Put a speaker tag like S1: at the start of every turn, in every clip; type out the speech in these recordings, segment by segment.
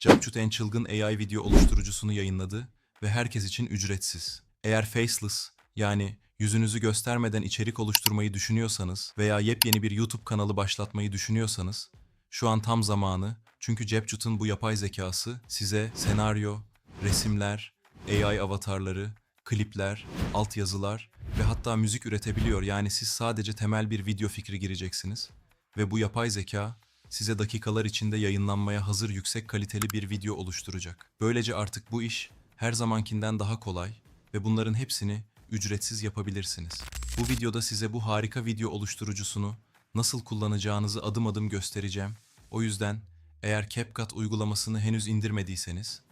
S1: Capcut en çılgın AI video oluşturucusunu yayınladı ve herkes için ücretsiz. Eğer faceless yani yüzünüzü göstermeden içerik oluşturmayı düşünüyorsanız veya yepyeni bir YouTube kanalı başlatmayı düşünüyorsanız şu an tam zamanı çünkü Capcut'un bu yapay zekası size senaryo, resimler, AI avatarları, klipler, altyazılar ve hatta müzik üretebiliyor. Yani siz sadece temel bir video fikri gireceksiniz ve bu yapay zeka size dakikalar içinde yayınlanmaya hazır yüksek kaliteli bir video oluşturacak. Böylece artık bu iş her zamankinden daha kolay ve bunların hepsini ücretsiz yapabilirsiniz. Bu videoda size bu harika video oluşturucusunu nasıl kullanacağınızı adım adım göstereceğim. O yüzden eğer CapCut uygulamasını henüz indirmediyseniz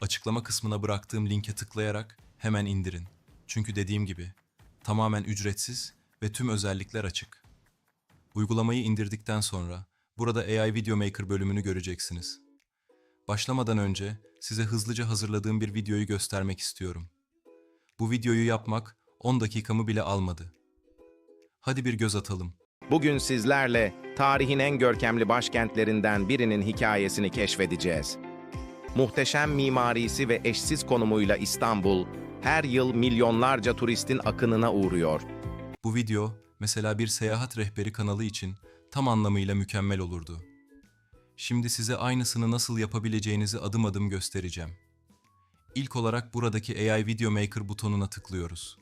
S1: açıklama kısmına bıraktığım linke tıklayarak hemen indirin. Çünkü dediğim gibi tamamen ücretsiz ve tüm özellikler açık. Uygulamayı indirdikten sonra burada AI Video Maker bölümünü göreceksiniz. Başlamadan önce size hızlıca hazırladığım bir videoyu göstermek istiyorum. Bu videoyu yapmak 10 dakikamı bile almadı. Hadi bir göz atalım.
S2: Bugün sizlerle tarihin en görkemli başkentlerinden birinin hikayesini keşfedeceğiz. Muhteşem mimarisi ve eşsiz konumuyla İstanbul, her yıl milyonlarca turistin akınına uğruyor.
S1: Bu video mesela bir seyahat rehberi kanalı için tam anlamıyla mükemmel olurdu. Şimdi size aynısını nasıl yapabileceğinizi adım adım göstereceğim. İlk olarak buradaki AI Video Maker butonuna tıklıyoruz.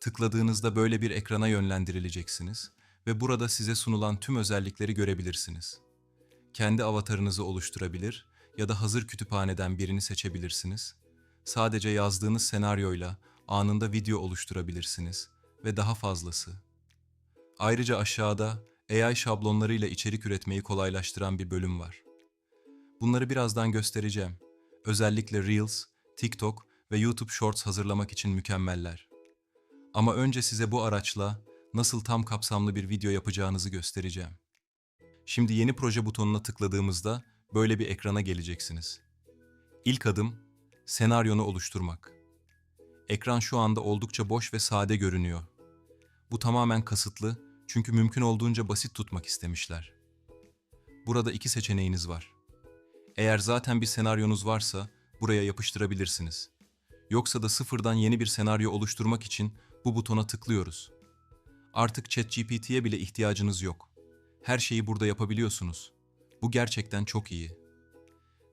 S1: Tıkladığınızda böyle bir ekrana yönlendirileceksiniz ve burada size sunulan tüm özellikleri görebilirsiniz. Kendi avatarınızı oluşturabilir ya da hazır kütüphaneden birini seçebilirsiniz. Sadece yazdığınız senaryoyla anında video oluşturabilirsiniz ve daha fazlası. Ayrıca aşağıda AI şablonlarıyla içerik üretmeyi kolaylaştıran bir bölüm var. Bunları birazdan göstereceğim. Özellikle Reels, TikTok ve YouTube Shorts hazırlamak için mükemmeller. Ama önce size bu araçla nasıl tam kapsamlı bir video yapacağınızı göstereceğim. Şimdi yeni proje butonuna tıkladığımızda böyle bir ekrana geleceksiniz. İlk adım senaryonu oluşturmak. Ekran şu anda oldukça boş ve sade görünüyor. Bu tamamen kasıtlı çünkü mümkün olduğunca basit tutmak istemişler. Burada iki seçeneğiniz var. Eğer zaten bir senaryonuz varsa buraya yapıştırabilirsiniz. Yoksa da sıfırdan yeni bir senaryo oluşturmak için bu butona tıklıyoruz. Artık ChatGPT'ye bile ihtiyacınız yok. Her şeyi burada yapabiliyorsunuz. Bu gerçekten çok iyi.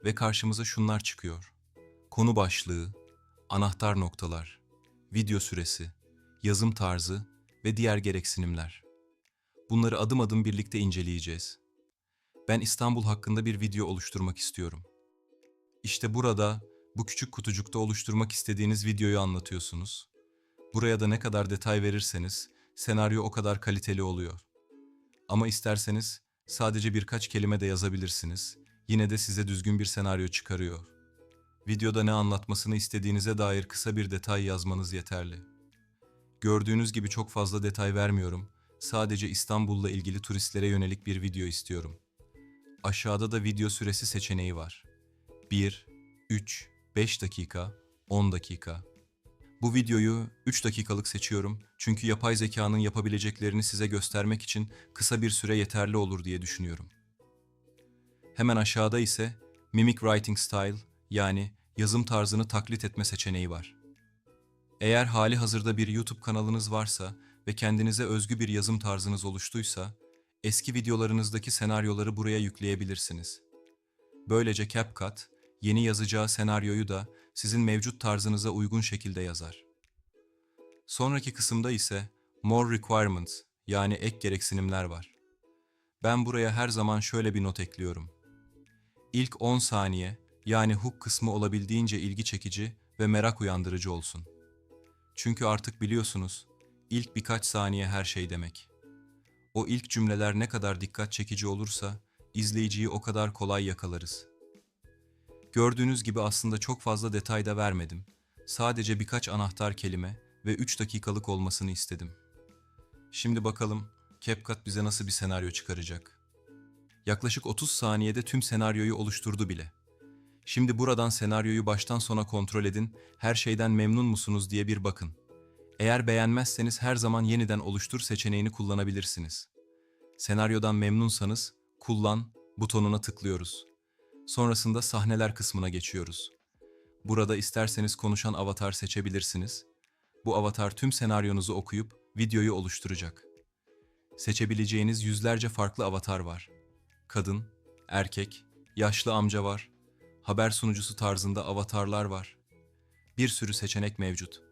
S1: Ve karşımıza şunlar çıkıyor. Konu başlığı, anahtar noktalar, video süresi, yazım tarzı ve diğer gereksinimler. Bunları adım adım birlikte inceleyeceğiz. Ben İstanbul hakkında bir video oluşturmak istiyorum. İşte burada bu küçük kutucukta oluşturmak istediğiniz videoyu anlatıyorsunuz. Buraya da ne kadar detay verirseniz senaryo o kadar kaliteli oluyor. Ama isterseniz sadece birkaç kelime de yazabilirsiniz. Yine de size düzgün bir senaryo çıkarıyor. Videoda ne anlatmasını istediğinize dair kısa bir detay yazmanız yeterli. Gördüğünüz gibi çok fazla detay vermiyorum. Sadece İstanbul'la ilgili turistlere yönelik bir video istiyorum. Aşağıda da video süresi seçeneği var. 1, 3, 5 dakika, 10 dakika. Bu videoyu 3 dakikalık seçiyorum çünkü yapay zekanın yapabileceklerini size göstermek için kısa bir süre yeterli olur diye düşünüyorum. Hemen aşağıda ise Mimic Writing Style yani yazım tarzını taklit etme seçeneği var. Eğer hali hazırda bir YouTube kanalınız varsa ve kendinize özgü bir yazım tarzınız oluştuysa, eski videolarınızdaki senaryoları buraya yükleyebilirsiniz. Böylece CapCut, yeni yazacağı senaryoyu da sizin mevcut tarzınıza uygun şekilde yazar. Sonraki kısımda ise More Requirements yani ek gereksinimler var. Ben buraya her zaman şöyle bir not ekliyorum. İlk 10 saniye yani hook kısmı olabildiğince ilgi çekici ve merak uyandırıcı olsun. Çünkü artık biliyorsunuz, ilk birkaç saniye her şey demek. O ilk cümleler ne kadar dikkat çekici olursa, izleyiciyi o kadar kolay yakalarız. Gördüğünüz gibi aslında çok fazla detay da vermedim. Sadece birkaç anahtar kelime ve 3 dakikalık olmasını istedim. Şimdi bakalım CapCut bize nasıl bir senaryo çıkaracak. Yaklaşık 30 saniyede tüm senaryoyu oluşturdu bile. Şimdi buradan senaryoyu baştan sona kontrol edin, her şeyden memnun musunuz diye bir bakın. Eğer beğenmezseniz her zaman yeniden oluştur seçeneğini kullanabilirsiniz. Senaryodan memnunsanız kullan butonuna tıklıyoruz. Sonrasında sahneler kısmına geçiyoruz. Burada isterseniz konuşan avatar seçebilirsiniz. Bu avatar tüm senaryonuzu okuyup videoyu oluşturacak. Seçebileceğiniz yüzlerce farklı avatar var. Kadın, erkek, yaşlı amca var. Haber sunucusu tarzında avatarlar var. Bir sürü seçenek mevcut.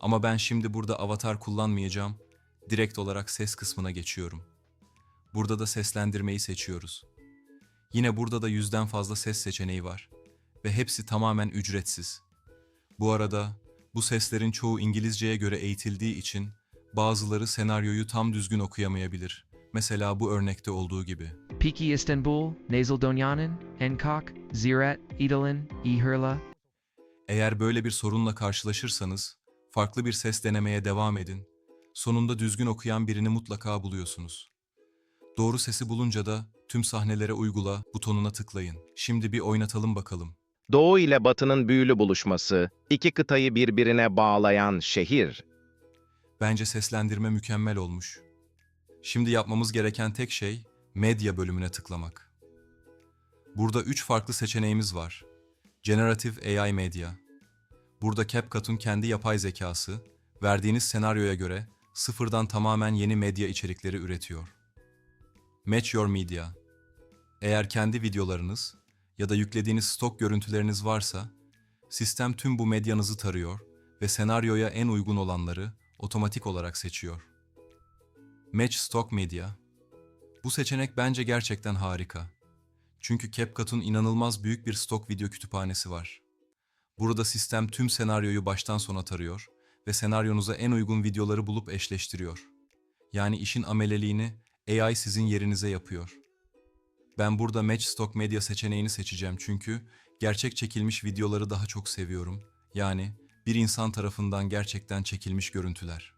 S1: Ama ben şimdi burada avatar kullanmayacağım. Direkt olarak ses kısmına geçiyorum. Burada da seslendirmeyi seçiyoruz. Yine burada da yüzden fazla ses seçeneği var ve hepsi tamamen ücretsiz. Bu arada bu seslerin çoğu İngilizceye göre eğitildiği için bazıları senaryoyu tam düzgün okuyamayabilir. Mesela bu örnekte olduğu gibi.
S3: Piki Istanbul, Nasal Donyanin, Enkak, Ziret, Idalin, Ihirla,
S1: Eğer böyle bir sorunla karşılaşırsanız, farklı bir ses denemeye devam edin. Sonunda düzgün okuyan birini mutlaka buluyorsunuz. Doğru sesi bulunca da tüm sahnelere uygula butonuna tıklayın. Şimdi bir oynatalım bakalım.
S2: Doğu ile Batı'nın büyülü buluşması, iki kıtayı birbirine bağlayan şehir.
S1: Bence seslendirme mükemmel olmuş. Şimdi yapmamız gereken tek şey medya bölümüne tıklamak. Burada üç farklı seçeneğimiz var. Generative AI Media. Burada CapCut'un kendi yapay zekası, verdiğiniz senaryoya göre sıfırdan tamamen yeni medya içerikleri üretiyor. Match Your Media. Eğer kendi videolarınız ya da yüklediğiniz stok görüntüleriniz varsa, sistem tüm bu medyanızı tarıyor ve senaryoya en uygun olanları otomatik olarak seçiyor. Match Stock Media. Bu seçenek bence gerçekten harika. Çünkü CapCut'un inanılmaz büyük bir stok video kütüphanesi var. Burada sistem tüm senaryoyu baştan sona tarıyor ve senaryonuza en uygun videoları bulup eşleştiriyor. Yani işin ameleliğini AI sizin yerinize yapıyor. Ben burada Match Stock Media seçeneğini seçeceğim çünkü gerçek çekilmiş videoları daha çok seviyorum. Yani bir insan tarafından gerçekten çekilmiş görüntüler.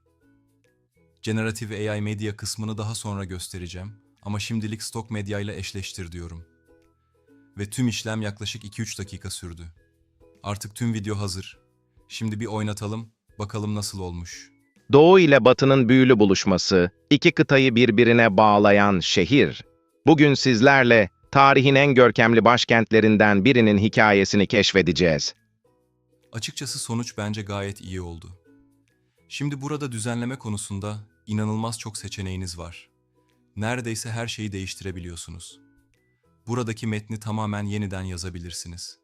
S1: Generative AI Media kısmını daha sonra göstereceğim ama şimdilik Stock Media ile eşleştir diyorum. Ve tüm işlem yaklaşık 2-3 dakika sürdü. Artık tüm video hazır. Şimdi bir oynatalım, bakalım nasıl olmuş.
S2: Doğu ile Batı'nın büyülü buluşması, iki kıtayı birbirine bağlayan şehir. Bugün sizlerle tarihin en görkemli başkentlerinden birinin hikayesini keşfedeceğiz.
S1: Açıkçası sonuç bence gayet iyi oldu. Şimdi burada düzenleme konusunda inanılmaz çok seçeneğiniz var. Neredeyse her şeyi değiştirebiliyorsunuz. Buradaki metni tamamen yeniden yazabilirsiniz.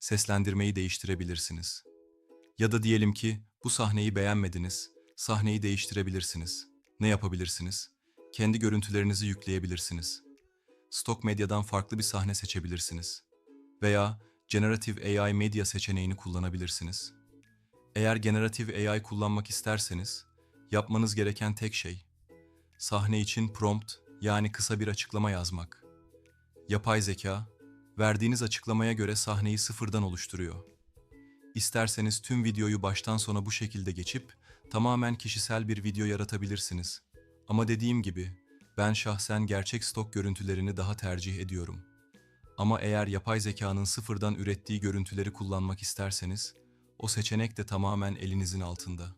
S1: Seslendirmeyi değiştirebilirsiniz. Ya da diyelim ki bu sahneyi beğenmediniz, sahneyi değiştirebilirsiniz. Ne yapabilirsiniz? Kendi görüntülerinizi yükleyebilirsiniz. Stok medyadan farklı bir sahne seçebilirsiniz. Veya Generative AI Media seçeneğini kullanabilirsiniz. Eğer Generative AI kullanmak isterseniz, yapmanız gereken tek şey, sahne için prompt yani kısa bir açıklama yazmak. Yapay zeka, verdiğiniz açıklamaya göre sahneyi sıfırdan oluşturuyor. İsterseniz tüm videoyu baştan sona bu şekilde geçip tamamen kişisel bir video yaratabilirsiniz. Ama dediğim gibi ben şahsen gerçek stok görüntülerini daha tercih ediyorum. Ama eğer yapay zekanın sıfırdan ürettiği görüntüleri kullanmak isterseniz, o seçenek de tamamen elinizin altında.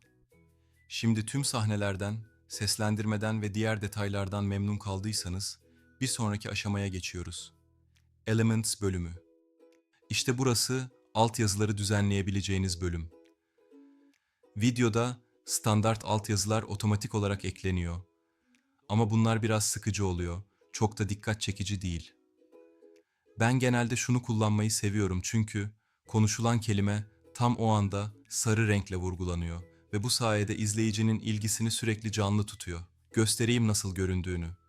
S1: Şimdi tüm sahnelerden, seslendirmeden ve diğer detaylardan memnun kaldıysanız, bir sonraki aşamaya geçiyoruz. Elements bölümü. İşte burası altyazıları düzenleyebileceğiniz bölüm. Videoda standart altyazılar otomatik olarak ekleniyor. Ama bunlar biraz sıkıcı oluyor. Çok da dikkat çekici değil. Ben genelde şunu kullanmayı seviyorum çünkü konuşulan kelime tam o anda sarı renkle vurgulanıyor ve bu sayede izleyicinin ilgisini sürekli canlı tutuyor. Göstereyim nasıl göründüğünü.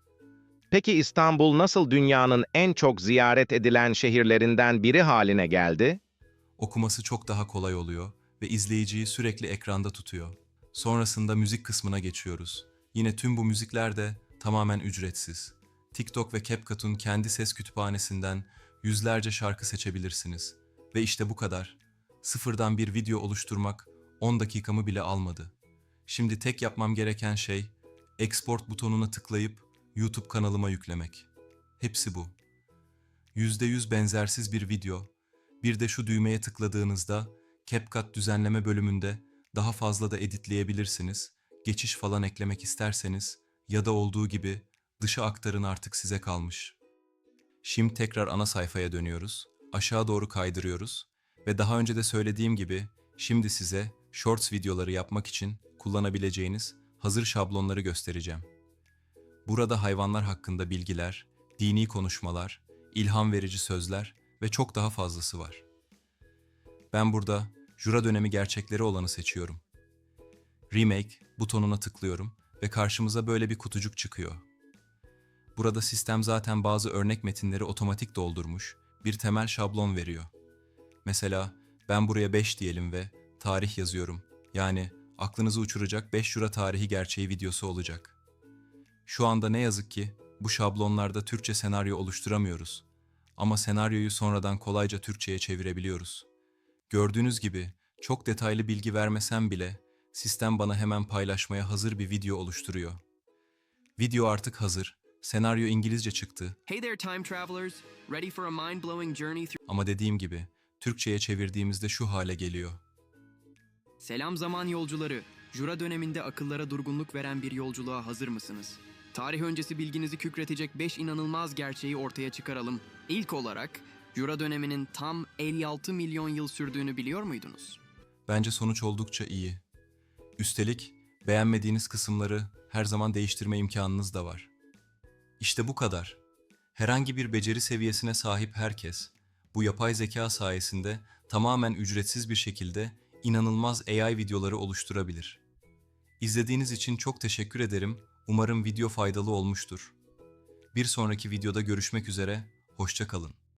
S2: Peki İstanbul nasıl dünyanın en çok ziyaret edilen şehirlerinden biri haline geldi?
S1: Okuması çok daha kolay oluyor ve izleyiciyi sürekli ekranda tutuyor. Sonrasında müzik kısmına geçiyoruz. Yine tüm bu müzikler de tamamen ücretsiz. TikTok ve CapCut'un kendi ses kütüphanesinden yüzlerce şarkı seçebilirsiniz. Ve işte bu kadar. Sıfırdan bir video oluşturmak 10 dakikamı bile almadı. Şimdi tek yapmam gereken şey export butonuna tıklayıp YouTube kanalıma yüklemek. Hepsi bu. %100 benzersiz bir video. Bir de şu düğmeye tıkladığınızda CapCut düzenleme bölümünde daha fazla da editleyebilirsiniz. Geçiş falan eklemek isterseniz ya da olduğu gibi dışa aktarın artık size kalmış. Şimdi tekrar ana sayfaya dönüyoruz, aşağı doğru kaydırıyoruz ve daha önce de söylediğim gibi şimdi size Shorts videoları yapmak için kullanabileceğiniz hazır şablonları göstereceğim. Burada hayvanlar hakkında bilgiler, dini konuşmalar, ilham verici sözler ve çok daha fazlası var. Ben burada Jura dönemi gerçekleri olanı seçiyorum. Remake butonuna tıklıyorum ve karşımıza böyle bir kutucuk çıkıyor. Burada sistem zaten bazı örnek metinleri otomatik doldurmuş, bir temel şablon veriyor. Mesela ben buraya 5 diyelim ve tarih yazıyorum. Yani aklınızı uçuracak 5 Jura tarihi gerçeği videosu olacak. Şu anda ne yazık ki bu şablonlarda Türkçe senaryo oluşturamıyoruz. Ama senaryoyu sonradan kolayca Türkçe'ye çevirebiliyoruz. Gördüğünüz gibi çok detaylı bilgi vermesem bile sistem bana hemen paylaşmaya hazır bir video oluşturuyor. Video artık hazır. Senaryo İngilizce çıktı
S4: Hey there, time travelers. Ready for a mind blowing journey through.
S1: ama dediğim gibi Türkçe'ye çevirdiğimizde şu hale geliyor.
S4: Selam zaman yolcuları. Jura döneminde akıllara durgunluk veren bir yolculuğa hazır mısınız? Tarih öncesi bilginizi kükretecek 5 inanılmaz gerçeği ortaya çıkaralım. İlk olarak, Jura döneminin tam 56 milyon yıl sürdüğünü biliyor muydunuz?
S1: Bence sonuç oldukça iyi. Üstelik beğenmediğiniz kısımları her zaman değiştirme imkanınız da var. İşte bu kadar. Herhangi bir beceri seviyesine sahip herkes bu yapay zeka sayesinde tamamen ücretsiz bir şekilde inanılmaz AI videoları oluşturabilir. İzlediğiniz için çok teşekkür ederim. Umarım video faydalı olmuştur. Bir sonraki videoda görüşmek üzere, hoşça kalın.